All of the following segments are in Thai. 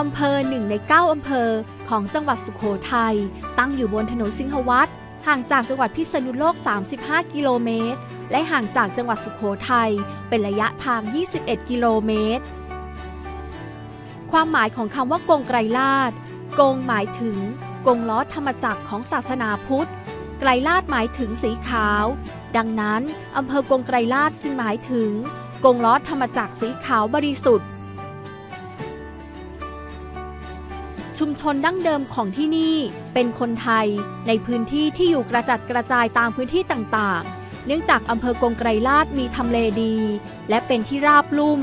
อำเภอหนึ่งใน 9 อำเภอของจังหวัดสุโขทัย ตั้งอยู่บนถนนสิงหวัดห่างจากจังหวัดพิษณุโลก 35 กิโลเมตร และห่างจากจังหวัดสุโขทัยเป็นระยะทาง 21 กิโลเมตร ความหมายของคำว่ากงไกรลาดกงหมายถึง กงล้อธรรมจักรของศาสนาพุทธ ไกรลาดหมายถึงสีขาว ดังนั้นอำเภอกงไกรลาดจึงหมายถึง กงล้อธรรมจักรสีขาวบริสุทธิ์ ชุมชนดั้งเดิมของที่นี่ เป็นคนไทย ในพื้นที่ที่อยู่กระจัดกระจายตามพื้นที่ต่างๆ เนื่องจากอำเภอกงไกรลาดมีทำเลดี และเป็นที่ราบลุ่ม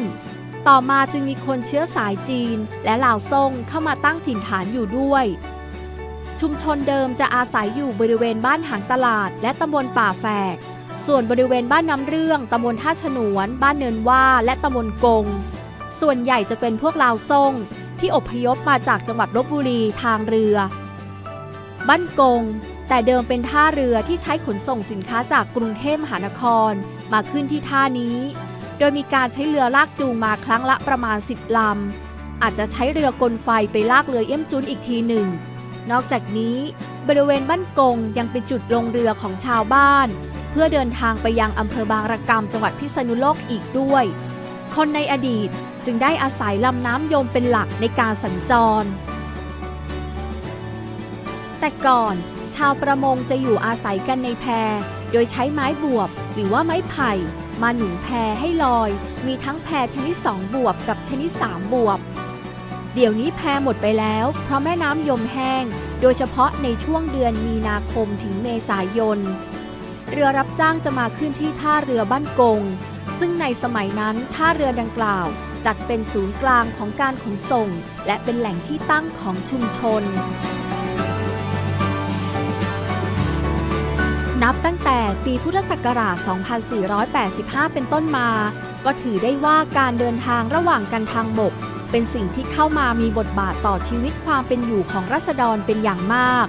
ต่อมาจึงมีคนเชื้อสายจีน และลาวซ่งเข้ามาตั้งถิ่นฐานอยู่ด้วย ชุมชนเดิมจะอาศัยอยู่บริเวณบ้านหางตลาด และตำบลป่าแฝก ส่วนบริเวณบ้านน้ำเรื่องตำบลท่าฉนวน บ้านเนินว่า และตำบลกง ส่วนใหญ่จะเป็นพวกลาวซ่ง ที่อพยพมาจากจังหวัดลบบุรีทางเรือ บ้านกง แต่เดิมเป็นท่าเรือที่ใช้ขนส่งสินค้าจากกรุงเทพมหานครมาขึ้นที่ท่านี้ โดยมีการใช้เรือลากจูงมาครั้งละประมาณ 10 ลำ อาจจะใช้เรือกลไฟไปลากเรือเยี่ยมจุนอีกทีหนึ่ง นอกจากนี้บริเวณบ้านกงยังเป็นจุดลงเรือของชาวบ้าน เพื่อเดินทางไปยังอำเภอบางระกำจังหวัดพิษณุโลกอีกด้วย คนในอดีต จึงได้อาศัยลำน้ำยมเป็นหลักในการสัญจร แต่ก่อนชาวประมงจะอยู่อาศัยกันในแพ โดยใช้ไม้บวบหรือว่าไม้ไผ่ มาหนุนแพให้ลอย มีทั้งแพชนิด2บวบกับชนิด3บวบ เดี๋ยวนี้แพหมดไปแล้ว เพราะแม่น้ำยมแห้ง โดยเฉพาะในช่วงเดือนมีนาคมถึงเมษายน เรือรับจ้างจะมาขึ้นที่ท่าเรือบ้านกง ซึ่งในสมัยนั้นท่าเรือดังกล่าว จัดเป็นศูนย์กลางของการขนส่ง และเป็นแหล่งที่ตั้งของชุมชน นับตั้งแต่ปีพุทธศักราช 2485 เป็นต้นมา ก็ถือได้ว่าการเดินทางระหว่างกันทางบก เป็นสิ่งที่เข้ามามีบทบาทต่อชีวิตความเป็นอยู่ของรัษฎรเป็นอย่างมาก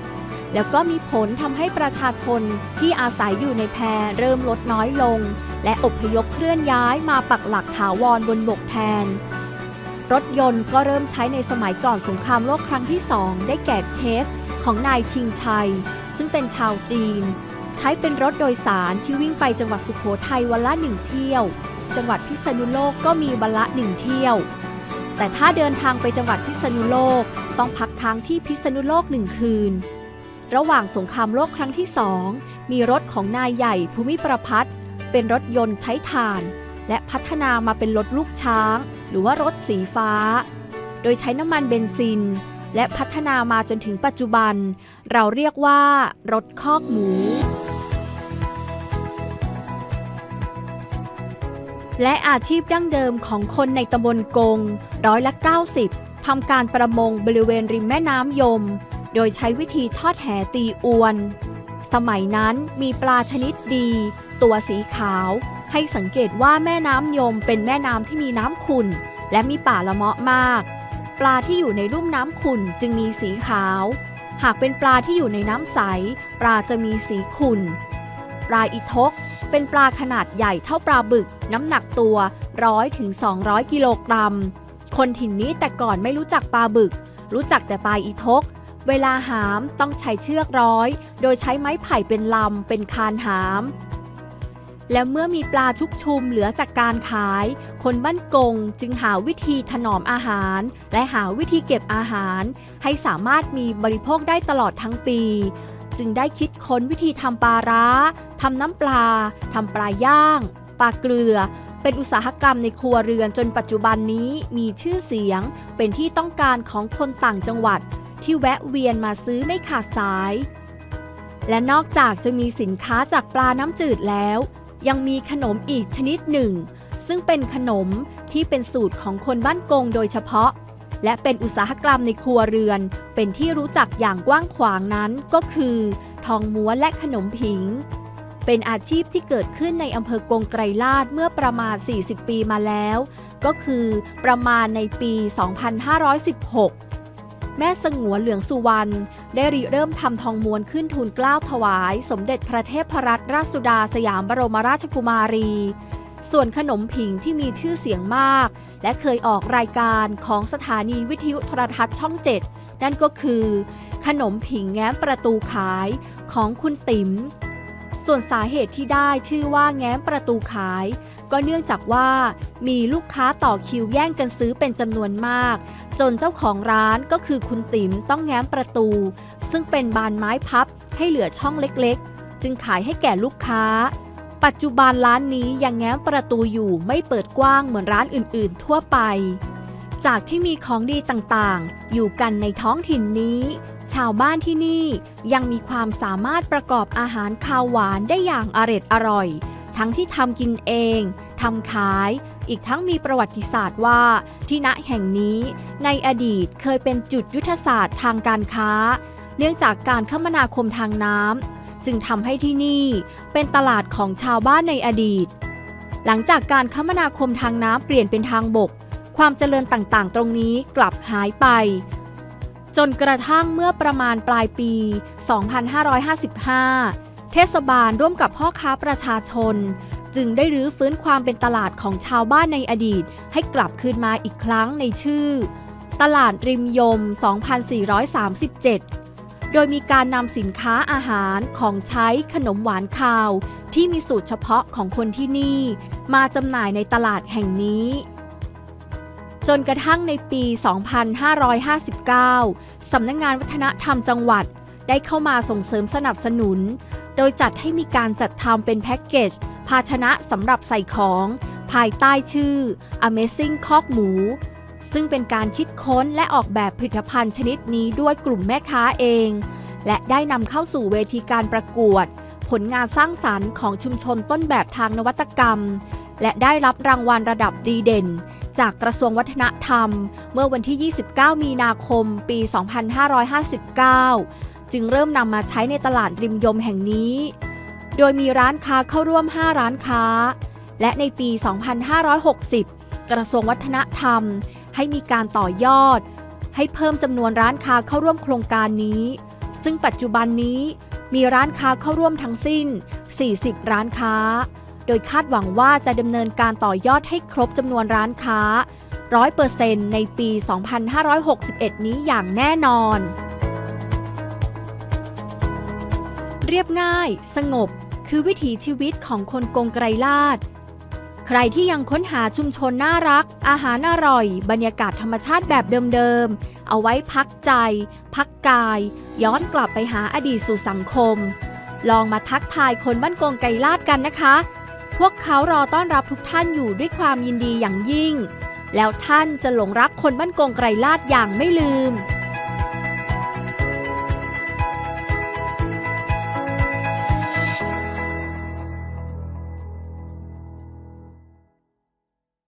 แล้วก็มีผลทำให้ประชาชนที่อาศัยอยู่ในแพเริ่มลดน้อยลง และอพยพเคลื่อนย้ายมาปักหลักถาวรบนบกแทน รถยนต์ก็เริ่มใช้ในสมัยก่อนสงครามโลกครั้งที่สองได้แก่เชฟของนายชิงชัย ซึ่งเป็นชาวจีน ใช้เป็นรถโดยสารที่วิ่งไปจังหวัดสุขโขทัยวันละหนึ่งเที่ยว จังหวัดพิษณุโลกก็มีวันละหนึ่งเที่ยว แต่ถ้าเดินทางไปจังหวัดพิษณุโลก ต้องพักค้างที่พิษณุโลกหนึ่งคืน ระหว่างสงครามโลกครั้งที่สองมีรถของนายใหญ่ภูมิประพัฒน์เป็นรถยนต์ใช้ถ่าน และพัฒนามาเป็นรถลูกช้าง หรือว่ารถสีฟ้า โดยใช้น้ำมันเบนซิน และพัฒนามาจนถึงปัจจุบัน เราเรียกว่ารถคอกหมูและอาชีพดั้งเดิมของคนในตำบลกง ร้อยละ 90 ทำการประมงบริเวณริมแม่น้ำยม โดยใช้วิธีทอดแหตีอวน สมัยนั้นมีปลาชนิดดี ตัวสีขาว ให้สังเกตว่าแม่น้ำยมเป็นแม่น้ำที่มีน้ำขุ่น และมีป่าละเมาะมาก ปลาที่อยู่ในลุ่มน้ำขุ่นจึงมีสีขาว หากเป็นปลาที่อยู่ในน้ำใส ปลาจะมีสีขุ่น ปลาอีทกเป็นปลาขนาดใหญ่เท่าปลาบึก น้ำหนักตัว 100ถึง200 กิโลกรัม คนถิ่นนี้แต่ก่อนไม่รู้จักปลาบึก รู้จักแต่ปลาอีทก เวลาหามต้องใช้เชือกร้อย โดยใช้ไม้ไผ่เป็นลำเป็นคานหาม และเมื่อมีปลาชุกชุมเหลือจากการขาย คนบ้านกงจึงหาวิธีถนอมอาหาร และหาวิธีเก็บอาหาร ให้สามารถมีบริโภคได้ตลอดทั้งปี จึงได้คิดค้นวิธีทำปลาร้าทำน้ำปลาทำปลาย่างปลาเกลือเป็นอุตสาหกรรมในครัวเรือนจนปัจจุบันนี้มีชื่อเสียง เป็นที่ต้องการของคนต่างจังหวัด ที่แวะเวียนมาซื้อไม่ขาดสาย และนอกจากจะมีสินค้าจากปลาน้ำจืดแล้ว ยังมีขนมอีกชนิดหนึ่ง ซึ่งเป็นขนมที่เป็นสูตรของคนบ้านกงโดยเฉพาะ และเป็นอุตสาหกรรมในครัวเรือน เป็นที่รู้จักอย่างกว้างขวางนั้นก็คือ ทองม้วนและขนมผิง เป็นอาชีพที่เกิดขึ้นในอำเภอกงไกรลาดเมื่อประมาณ 40 ปีมาแล้ว ก็คือประมาณในปี 2516 แม่สงวนเหลืองสุวรรณได้ริเริ่มทำทองม้วนขึ้นทูลเกล้าถวาย สมเด็จพระเทพรัตนราชสุดาสยามบรมราชกุมารี ส่วนขนมผิงที่มีชื่อเสียงมาก และเคยออกรายการของสถานีวิทยุโทรทัศน์ช่อง7นั่นก็คือ ขนมผิงแง้มประตูขายของคุณติ๋มส่วนสาเหตุที่ได้ชื่อว่าแง้มประตูขาย ก็เนื่องจากว่ามีลูกค้าต่อคิวแย่งกันซื้อเป็นจำนวนมาก จนเจ้าของร้านก็คือคุณติ๋มต้องแง้มประตู ซึ่งเป็นบานไม้พับให้เหลือช่องเล็กๆ จึงขายให้แก่ลูกค้า ปัจจุบันร้านนี้ยังแง้มประตูอยู่ไม่เปิดกว้างเหมือนร้านอื่นๆ ทั่วไป จากที่มีของดีต่างๆ อยู่กันในท้องถิ่นนี้ชาวบ้านที่นี่ยังมีความสามารถประกอบอาหารคาวหวานได้อย่างอร็ดอร่อย ทั้งที่ทำกินเองทำขาย อีกทั้งมีประวัติศาสตร์ว่า ที่ณแห่งนี้ ในอดีตเคยเป็นจุดยุทธศาสตร์ทางการค้า เนื่องจากการคมนาคมทางน้ำจึงทำให้ที่นี่เป็นตลาดของชาวบ้านในอดีต หลังจากการคมนาคมทางน้ำเปลี่ยนเป็นทางบก ความเจริญต่างๆ ตรงนี้กลับหายไป จนกระทั่งเมื่อประมาณปลายปี 2555 เทศบาลร่วมกับพ่อค้าประชาชน จึงได้รื้อฟื้นความเป็นตลาดของชาวบ้านในอดีต ให้กลับคืนมาอีกครั้งในชื่อ ตลาดริมยม 2437 โดยมีการนำสินค้าอาหารของใช้ขนมหวานคาว ที่มีสูตรเฉพาะของคนที่นี่ มาจำหน่ายในตลาดแห่งนี้จนกระทั่งในปี 2559 สำนักงงานวัฒนธรรมจังหวัด ได้เข้ามาส่งเสริมสนับสนุน โดยจัดให้มีการจัดทำเป็นแพ็กเกจภาชนะสำหรับใส่ของ ภายใต้ชื่อ Amazing คอกหมู ซึ่งเป็นการคิดค้นและออกแบบผลิตภัณฑ์ชนิดนี้ด้วยกลุ่มแม่ค้าเอง และได้นำเข้าสู่เวทีการประกวด ผลงานสร้างสรรค์ของชุมชนต้นแบบทางนวัตกรรม และได้รับรางวัลระดับดีเด่น จากกระทรวงวัฒนธรรม เมื่อวันที่ 29 มีนาคม ปี 2559 จึงเริ่มนำมาใช้ในตลาดริมยมแห่งนี้ โดยมีร้านค้าเข้าร่วม 5 ร้านค้า และในปี 2560 กระทรวงวัฒนธรรม ให้มีการต่อยอด ให้เพิ่มจำนวนร้านค้าเข้าร่วมโครงการนี้ ซึ่งปัจจุบันนี้มีร้านค้าเข้าร่วมทั้งสิ้น 40 ร้านค้า โดยคาดหวังว่าจะดำเนินการต่อยอดให้ครบจำนวนร้านค้า 100%ในปี 2561 นี้อย่างแน่นอน เรียบง่าย สงบ คือวิถีชีวิตของคนกงไกรลาด ใครที่ยังค้นหาชุมชนน่ารัก อาหารอร่อย บรรยากาศธรรมชาติแบบเดิมๆ เอาไว้พักใจ พักกาย ย้อนกลับไปหาอดีตสู่สังคม ลองมาทักทายคนบ้านกงไกรลาดกันนะคะ พวกเขารอต้อนรับทุกท่านอยู่ด้วยความยินดีอย่างยิ่ง แล้วท่านจะหลงรักคนบ้านกงไกรลาดอย่างไม่ลืม